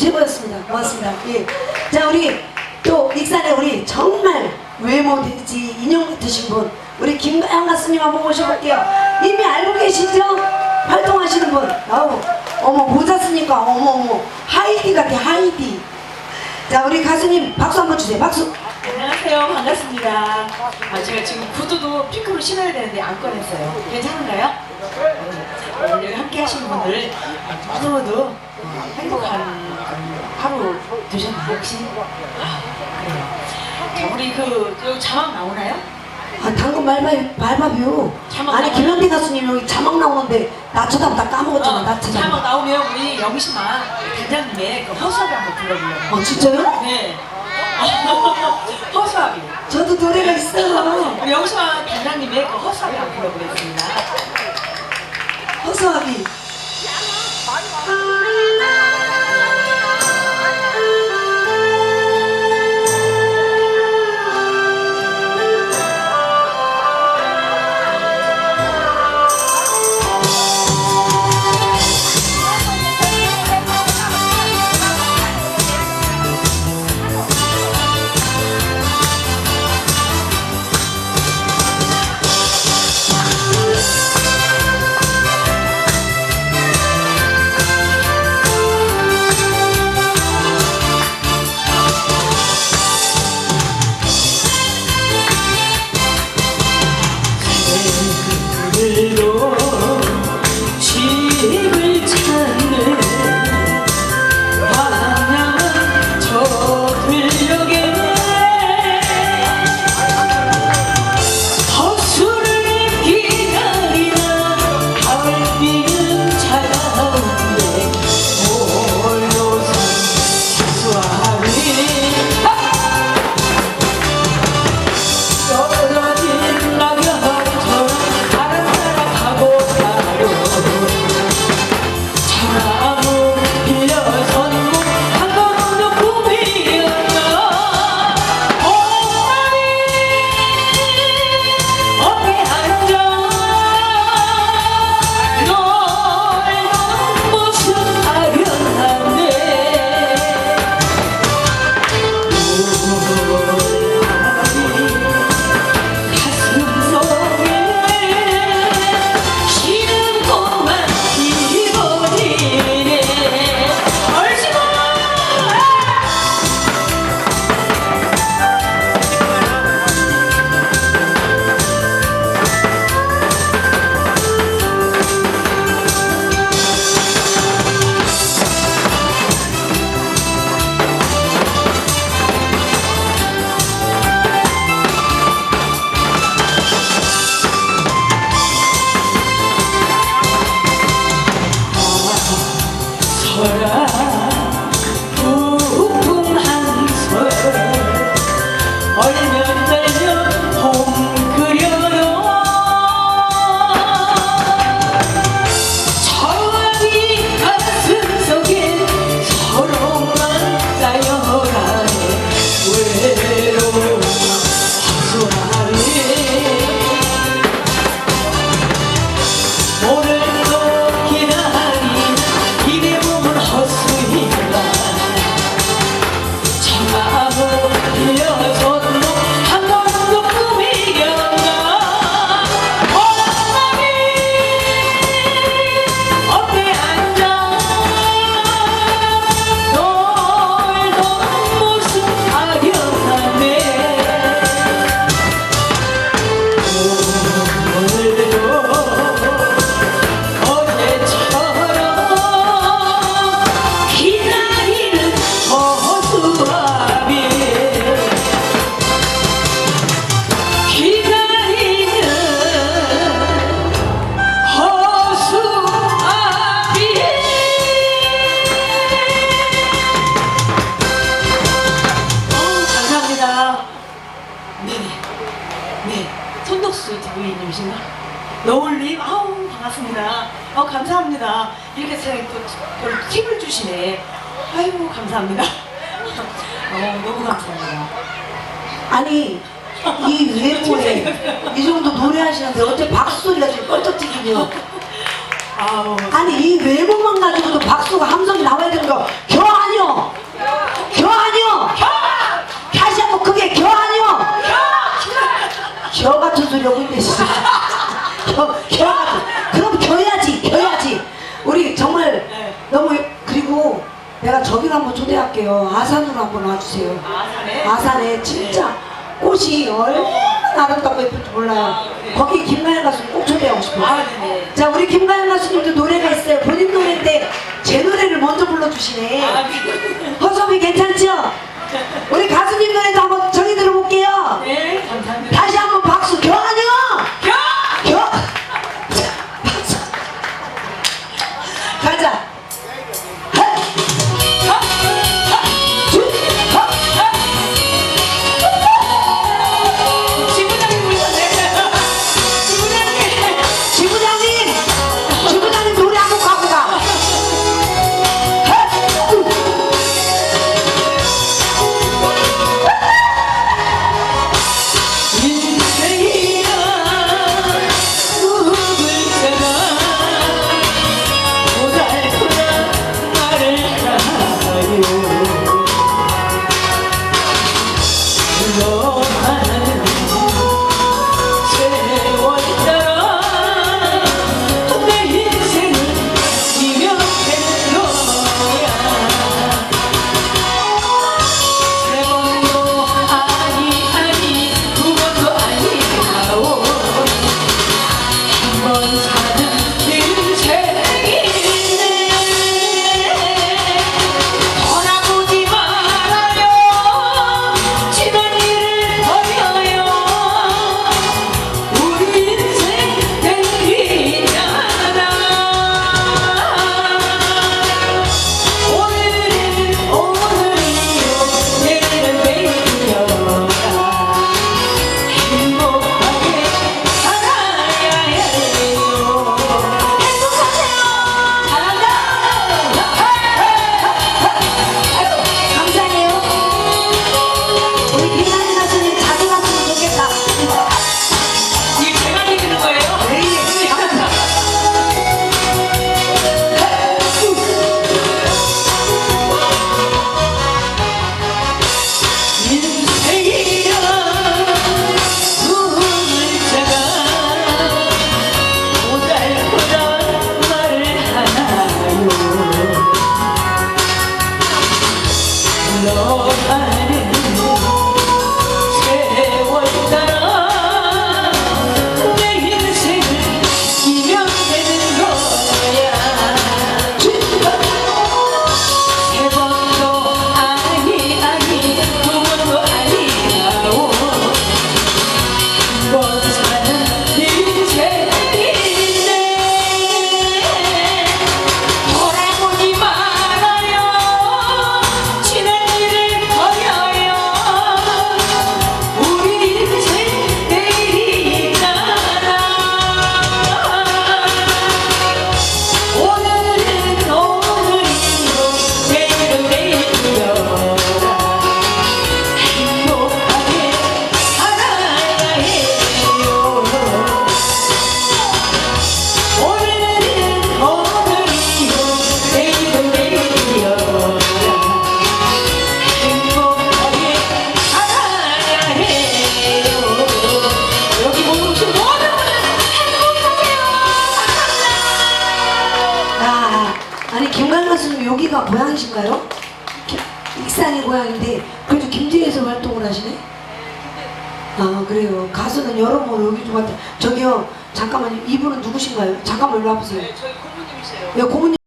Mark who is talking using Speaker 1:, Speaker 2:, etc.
Speaker 1: 최고였습니다. 고맙습니다. 예. 자, 우리 또 익산에 우리 정말 외모 되지 인형 같으신 분 우리 김가영 가수님 한번 모셔볼게요. 이미 알고 계시죠? 활동하시는 분. 아우, 어머 모자 쓰니까 어머 어머 하이디 같아 하이디. 자, 우리 가수님 박수 한번 주세요. 박수.
Speaker 2: 안녕하세요. 반갑습니다. 아, 제가 지금 구두도 핑크로 신어야 되는데 안 꺼냈어요. 괜찮은가요? 네. 오늘 함께 하신 분들 모두 어, 행복한 음, 하루 되셨나요, 혹시? 아, 그래요. 자, 우리 그, 여기 자막 나오나요?
Speaker 1: 아, 당근 말바뷰, 말바뷰. 자막 아니, 나와요? 김현태 가수님 여기 자막 나오는데 나 쳐다보다 까먹었잖아, 어, 나 자막 쳐다보다.
Speaker 2: 나오면 우리 영심아 단장님의 그 허수아비 한번 불러보려고. 어,
Speaker 1: 진짜요?
Speaker 2: 네. 허수아비.
Speaker 1: 저도 노래가 있어요.
Speaker 2: 우리 영심아 단장님의 그 허수아비 한번 불러보겠습니다.
Speaker 1: 허수아비.
Speaker 2: 노을님 아우 반갑습니다. 어 감사합니다. 이렇게 또 팁을 주시네. 아이고 감사합니다. 어, 너무 감사합니다.
Speaker 1: 아니 이 외모에 이 정도 노래하시는데 어째 박수소리가 지금 껄쩍지군요
Speaker 2: 아니
Speaker 1: 이 외모만 가지고도 박수가 함성이 나와야 되는 거 겨 아니요 겨 아니요 다시 한번 크게 겨 아니요 겨 같은 소리하고 있네 진짜 겨, 겨, 그럼 겨야지, 겨야지. 우리 정말 네. 너무 그리고 내가 저기로 한번 초대할게요. 아산으로 한번 와주세요.
Speaker 2: 아산에? 아산에 네. 진짜
Speaker 1: 꽃이 얼마나 아름답고 예쁜지 몰라요. 아, 네. 거기 김가연 가수 꼭 초대하고 싶어요. 아, 자, 우리 김가연 가수님도 노래가 있어요. 본인 노래인데 제 노래를 먼저 불러주시네. 아,
Speaker 2: 네.
Speaker 1: 허섭이 고향이신가요? 기- 익산이 고향인데 그래도 김제에서 활동을 하시네? 아 그래요. 가수는 여러 번 여기 좀 왔다. 저기요 잠깐만요. 이분은 누구신가요? 잠깐만 일로 와보세요.
Speaker 2: 저희 고모님이세요
Speaker 1: 야 고모님.